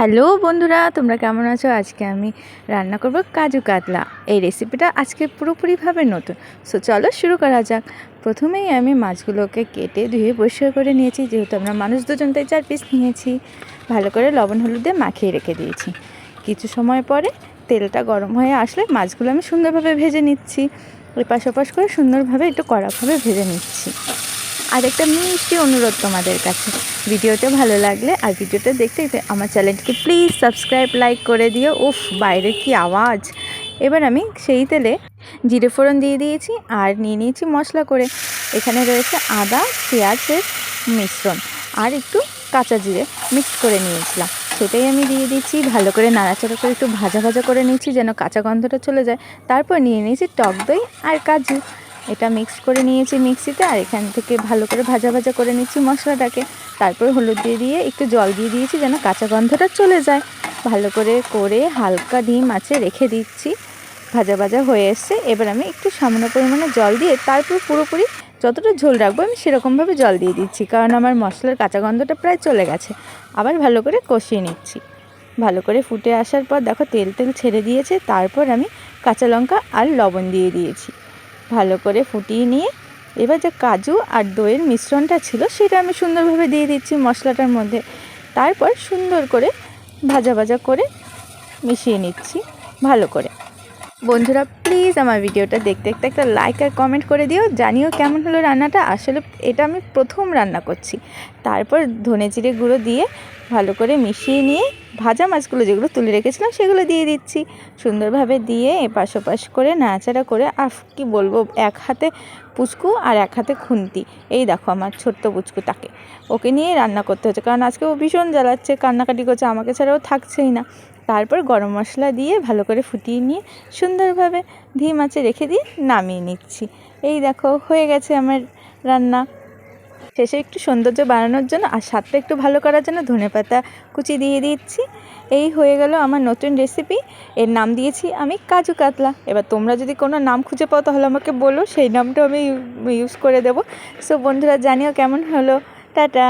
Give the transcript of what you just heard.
Hello বন্ধুরা, তোমরা কেমন আছো? আজকে আমি রান্না করব কাজু কাতলা। এই রেসিপিটা আজকে পুরোপুরিভাবে নতুন। সো চলো শুরু করা যাক। প্রথমেই আমি মাছগুলোকে কেটে ধুয়ে পরিষ্কার করে নিয়েছি। যেহেতু আমরা মানুষ দুজন, তাই চার পিস নিয়েছি। ভালো করে লবণ হলুদ দিয়ে মাখিয়ে রেখে দিয়েছি। কিছু সময় পরে তেলটা গরম হয়ে আসলে মাছগুলো আমি সুন্দরভাবে ভেজে নিচ্ছি। এপাশ ওপাশ করে সুন্দরভাবে একটু কড়াভাবে ভেজে নিচ্ছি। আর একটা মিষ্টি অনুরোধ তোমাদের কাছে। ভিডিওটা ভালো লাগলে আর ভিডিওটা দেখতে আমার চ্যানেলটিকে প্লিজ সাবস্ক্রাইব লাইক করে দিও। উফ, বাইরে কি আওয়াজ? এবার আমি সেই তেলে জিরে ফোড়ন দিয়ে দিয়েছি আর নিয়ে নিয়েছি মশলা করে। এখানে রয়েছে আদা, পেঁয়াজের মিশ্রণ আর একটু কাঁচা জিরে মিক্স করে নিয়েছিলাম। সেটাই আমি দিয়ে দিচ্ছি। ভালো করে নাড়াচাড়া করে একটু ভাজা ভাজা করে নিচ্ছি যেন কাঁচা গন্ধটা চলে যায়। তারপর নিয়ে নিয়েছি টক দই আর কাজু। এটা মিক্স করে নিয়েছি মিক্সিতে আর এখান থেকে ভালো করে ভাজা ভাজা করে নিচ্ছি মশলাটাকে। তারপর হলুদ দিয়ে দিয়ে একটু জল দিয়ে দিয়েছি যেন কাঁচা গন্ধটা চলে যায়। ভালো করে করে হালকা ডিম আছে রেখে দিচ্ছি। ভাজা ভাজা হয়ে এসছে। এবার আমি একটু সামান্য পরিমাণে জল দিয়ে তারপর পুরোপুরি যতটা ঝোল রাখব আমি সেরকমভাবে জল দিয়ে দিচ্ছি। কারণ আমার মশলার কাঁচা গন্ধটা প্রায় চলে গেছে। আবার ভালো করে কষিয়ে নিচ্ছি। ভালো করে ফুটে আসার পর দেখো তেল তেল ছেড়ে দিয়েছে। তারপর আমি কাঁচা লঙ্কা আর লবণ দিয়ে দিয়েছি। ভালো করে ফুটিয়ে নিয়ে এবার যে কাজু আর দইয়ের মিশ্রণটা ছিল সেটা আমি সুন্দরভাবে দিয়ে দিচ্ছি মশলাটার মধ্যে। তারপর সুন্দর করে ভাজা ভাজা করে মিশিয়ে নিচ্ছি ভালো করে। বন্ধুরা প্লিজ আমার ভিডিওটা দেখতে দেখতে একটা লাইক আর কমেন্ট করে দিও, জানিও কেমন হলো রান্নাটা। আসলে এটা আমি প্রথম রান্না করছি। তারপর ধনে জিরে গুঁড়ো দিয়ে ভালো করে মিশিয়ে নিয়ে ভাজা মাছগুলো যেগুলো তুলে রেখেছিলাম সেগুলো দিয়ে দিচ্ছি। সুন্দরভাবে দিয়ে এপাশ ওপাশ করে নাড়াচাড়া করে, আফ, কি বলব, এক হাতে পুচকু আর এক হাতে খুন্তি। এই দেখো আমার ছোট্ট পুচকুটাকে। ওকে নিয়ে রান্না করতে হচ্ছে। কারণ আজকে ও ভীষণ জ্বালাচ্ছে, কান্নাকাটি করছে, আমাকে ছাড়াও থাকছেই না। তারপর গরম মশলা দিয়ে ভালো করে ফুটিয়ে নিয়ে সুন্দরভাবে ধি মাছে রেখে দিয়ে নামিয়ে নিচ্ছি। এই দেখো, হয়ে গেছে আমার রান্না। শেষে একটু সৌন্দর্য বাড়ানোর জন্য আর স্বাদটা একটু ভালো করার জন্য ধনেপাতা কুচি দিয়ে দিচ্ছি। এই হয়ে গেল আমার নতুন রেসিপি এর নাম দিয়েছি আমি কাজু কাতলা। এবার তোমরা যদি কোনো নাম খুঁজে পাও তাহলে আমাকে বলো, সেই নামটা আমি ইউজ করে দেবো। সো বন্ধুরা, জানিও কেমন হলো। টাটা!